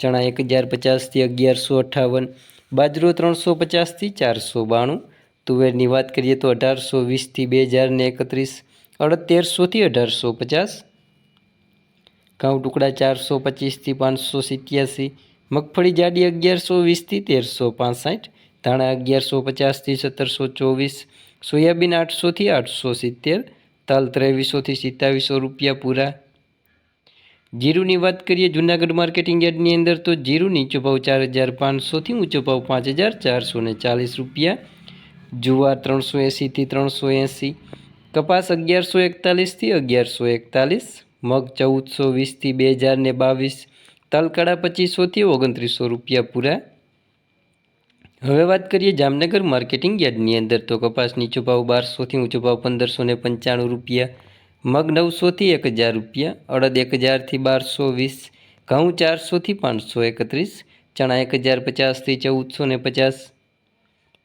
ચણા એક હજાર પચાસથી અગિયારસો અઠ્ઠાવન બાજરો ત્રણસો પચાસથી ચારસો બાણું, તુવેરની વાત કરીએ તો અઢારસો વીસથી બે હજાર ને એકત્રીસ અડતેરસોથી અઢારસો પચાસ, ઘઉં ટુકડા ચારસો પચીસથી પાંચસો સિત્યાસી, મગફળી જાડી અગિયારસો વીસથી તેરસો પાંસઠ, ધાણા અગિયારસો પચાસથી સત્તરસો ચોવીસ, સોયાબીન આઠસોથી આઠસો સિત્તેર, તલ ત્રેવીસોથી સિત્તાવીસો રૂપિયા પૂરા. જીરુની વાત કરીએ જૂનાગઢ માર્કેટિંગ યાર્ડની અંદર, તો જીરુ નીચો ભાવ ચાર હજાર પાંચસોથી ઊંચો ભાવ પાંચ હજાર ચારસો ચાલીસ રૂપિયા, જુવાર ત્રણસો એંસીથી ત્રણસો એંસી કપાસ અગિયારસો એકતાલીસથી અગિયારસો એકતાલીસ, મગ ચૌદસો વીસથી બે હજાર ને બાવીસ, તલકડા પચીસોથી ઓગણત્રીસો રૂપિયા પૂરા. હવે વાત કરીએ જામનગર માર્કેટિંગ યાર્ડની અંદર, તો કપાસ નીચો ભાવ બારસોથી ઊંચો ભાવ પંદરસો પંચાણું રૂપિયા મગ નવસોથી એક હજાર રૂપિયા, અડદ એક હજારથી બારસો વીસ, ઘઉં ચારસોથી પાંચસો એકત્રીસ, ચણા એક હજાર પચાસથી ચૌદસો ને પચાસ,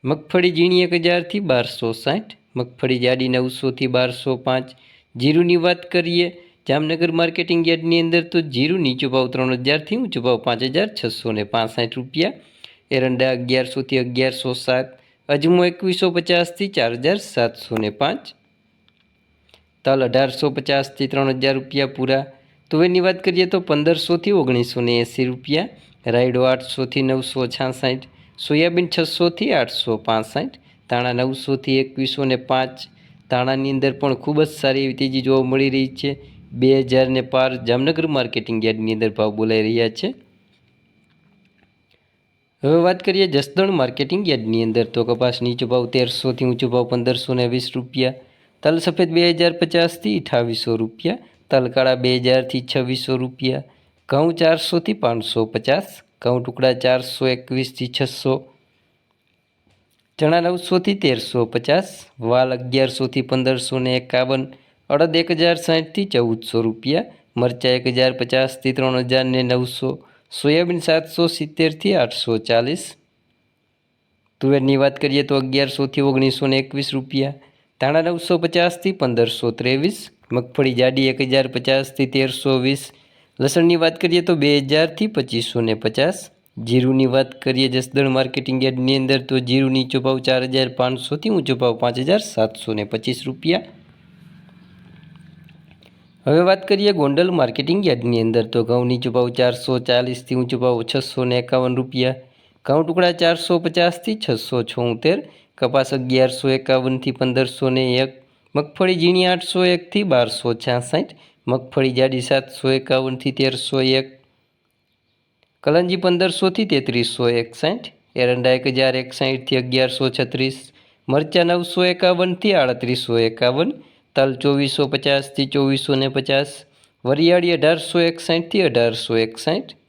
મગફળી ઝીણી એક હજારથી બારસો સાઠ, મગફળી જાડી નવસોથી બારસો પાંચ. જીરુની વાત કરીએ, જામનગર માર્કેટિંગ યાર્ડની અંદર તો જીરું નીચો ભાવ ત્રણ હજારથી ઊંચો ભાવ પાંચ હજાર છસો ને પાંસઠ રૂપિયા. એરંડા અગિયારસોથી અગિયારસો સાત, અજમો એકવીસો પચાસથી ચાર હજાર સાતસો ને પાંચ. તલ અઢારસો પચાસથી ત્રણ હજાર રૂપિયા પૂરા તુવેરની વાત કરીએ તો પંદરસોથી ઓગણીસો ને એંસી રૂપિયા, રાયડો આઠસોથી નવસો છાસઠ સોયાબીન છસોથી આઠસો પાસઠ તાણા નવસોથી એકવીસો ને પાંચ. તાણાની અંદર પણ ખૂબ જ સારી એવી તેજી જોવા મળી રહી છે. બે હજાર ને પાર જામનગર માર્કેટિંગ યાર્ડની અંદર ભાવ બોલાઈ રહ્યા છે. હવે વાત કરીએ જસદણ માર્કેટિંગ યાર્ડની અંદર તો કપાસ નીચો ભાવ તેરસોથી ઊંચો ભાવ પંદરસો ને વીસ રૂપિયા તલ સફેદ બે હજાર પચાસથી અઠાવીસો રૂપિયા તલકાળા બે હજારથી છવ્વીસો રૂપિયા, ઘઉં ચારસોથી પાંચસો પચાસ, ઘઉં ટુકડા ચારસો એકવીસથી છસો, ચણા નવસોથી તેરસો પચાસ, વાલ અગિયારસોથી પંદરસો ને એકાવન, અડદ એક હજાર સાઠથી ચૌદસો રૂપિયા, મરચાં એક હજાર પચાસથી ત્રણ હજાર ને નવસો, સોયાબીન સાતસો સિત્તેરથી આઠસો ચાલીસ. તુવેરની વાત કરીએ તો અગિયારસોથી ઓગણીસો ને એકવીસ રૂપિયા ધાણા નવસો પચાસથી પંદરસો ત્રેવીસ, મગફળી જાડી એક હજાર પચાસથી તેરસો વીસ, લસણની વાત કરીએ તો બે હજારથી પચીસો ને પચાસ, જીરુની વાત કરીએ જસદણ માર્કેટિંગ યાર્ડની અંદર તો જીરું નીચો ભાવ ચાર હજાર પાંચસોથી ઊંચો ભાવ પાંચ હજાર સાતસો ને પચીસ રૂપિયા. હવે વાત કરીએ ગોંડલ માર્કેટિંગ યાર્ડની અંદર તો ઘઉં નીચો ભાવ ચારસો ચાલીસથી ઊંચો ભાવ છસો ને એકાવન રૂપિયા ઘઉં ટુકડા ચારસો પચાસથી છસો છોતેર, કપાસ અગિયારસો એકાવનથી પંદરસો ને એક, મગફળી ઝીણી આઠસો એકથી બારસો છાસઠ, મગફળી જાડી સાતસો એકાવનથી તેરસો એક, કલંજી પંદરસોથી તેત્રીસો એકસાઠ, એરંડા એક હજાર એકસાઠથી અગિયારસો છત્રીસ, મરચાં નવસો એકાવનથી આડત્રીસો એકાવન, તલ ચોવીસો પચાસથી ચોવીસો ને પચાસ, વરિયાળી અઢારસો એકસાઠથી અઢારસો એકસાઠ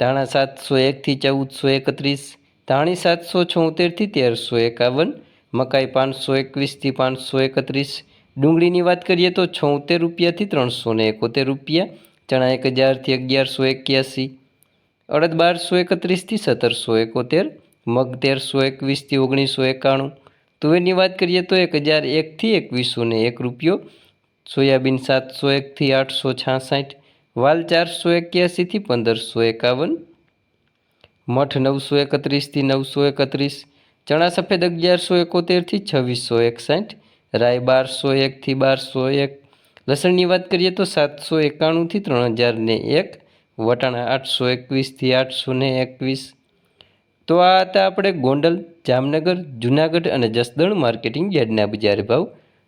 ધાણા સાતસો એકથી ચૌદસો એકત્રીસ, ધાણી સાતસો છોતેરથી તેરસો એકાવન, મકાઈ પાંચસો એકવીસથી પાંચસો એકત્રીસ, ડુંગળીની વાત કરીએ તો છોતેર રૂપિયાથી ત્રણસો ને એકોતેર રૂપિયા, ચણા એક હજારથી અગિયારસો એક્યાસી, અડદ બારસો એકત્રીસથી સત્તરસો એકોતેર, મગ તેરસો એકવીસથી ઓગણીસો એકાણું, તુવેરની વાત કરીએ તો એક હજાર એકથી એકવીસો ને એક રૂપિયો, સોયાબીન સાતસો એકથી આઠસો છાસઠ વાલ ચારસો એક્યાસીથી પંદરસો એકાવન, મઠ નવસો એકત્રીસથી નવસો એકત્રીસ, ચણા સફેદ અગિયારસો એકોતેરથી છવ્વીસો એકસાઠ રાય બારસો એકથી બારસો એક, લસણની વાત કરીએ તો સાતસો એકાણુંથી ત્રણ હજાર ને એક, વટાણા આઠસો એકવીસથી આઠસો ને એકવીસ. તો આ હતા આપણે ગોંડલ, જામનગર, જુનાગઢ અને જસદણ માર્કેટિંગ યાર્ડના બજાર ભાવ.